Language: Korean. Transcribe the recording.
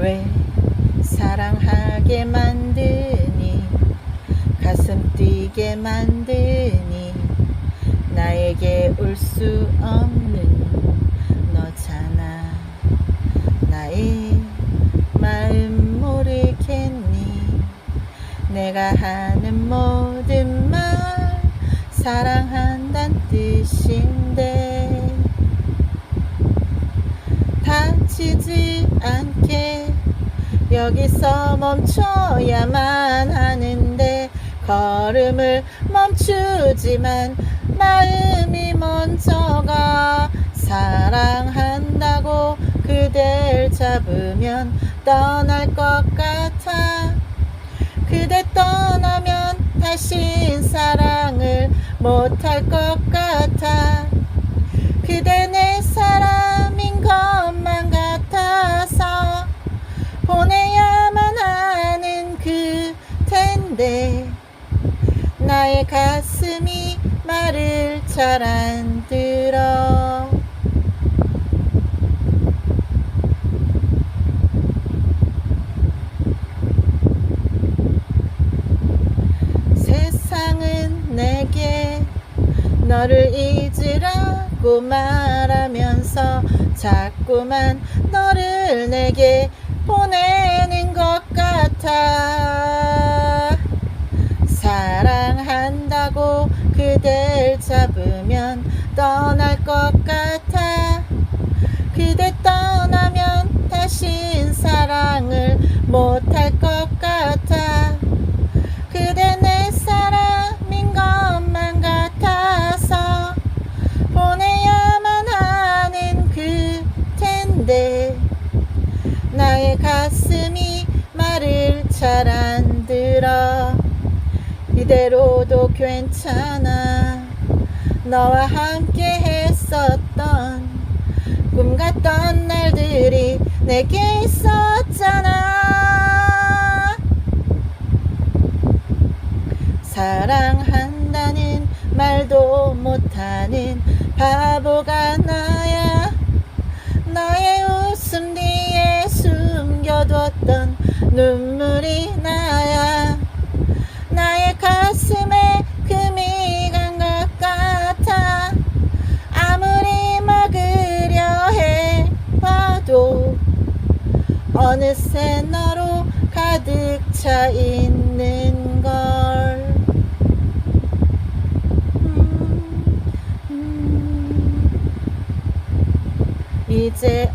왜 사랑하게 만드니? 가슴 뛰게 만드니? 나에게 올 수 없는 너잖아. 나의 마음 모르겠니? 내가 하는 모든 말 사랑한단 뜻인데 다치지 않게 여기서 멈춰야만 하는데 걸음을 멈추지만 마음이 먼저가 사랑한다고 그댈 잡으면 떠날 것 같아. 그대 떠나면 다신 사랑을 못할 것 같아. 그대 내 텐데 나의 가슴이 말을 잘 안 들어. 세상은 내게 너를 잊으라고 말하면서 자꾸만 너를 내게 보내는 것 같아 사랑한다고 그댈 잡으면 떠날 것 같아. 그대 떠나면 다신 사랑을 못할 것 같아. 그대 내 사람인 것만 같아서 보내야만 하는 그 텐데. 나의 가슴이 말을 잘 안 들어 이대로도 괜찮아. 너와 함께 했었던 꿈 같던 날들이 내게 있었잖아. 사랑한다는 말도 못하는 바보가 나야. 너의 웃음 뒤에 숨겨뒀던 눈물이 나의 가슴에 금이 간 것 같아 아무리 막으려 해봐도 어느새 너로 가득 차 있는 걸 음, 음. 이제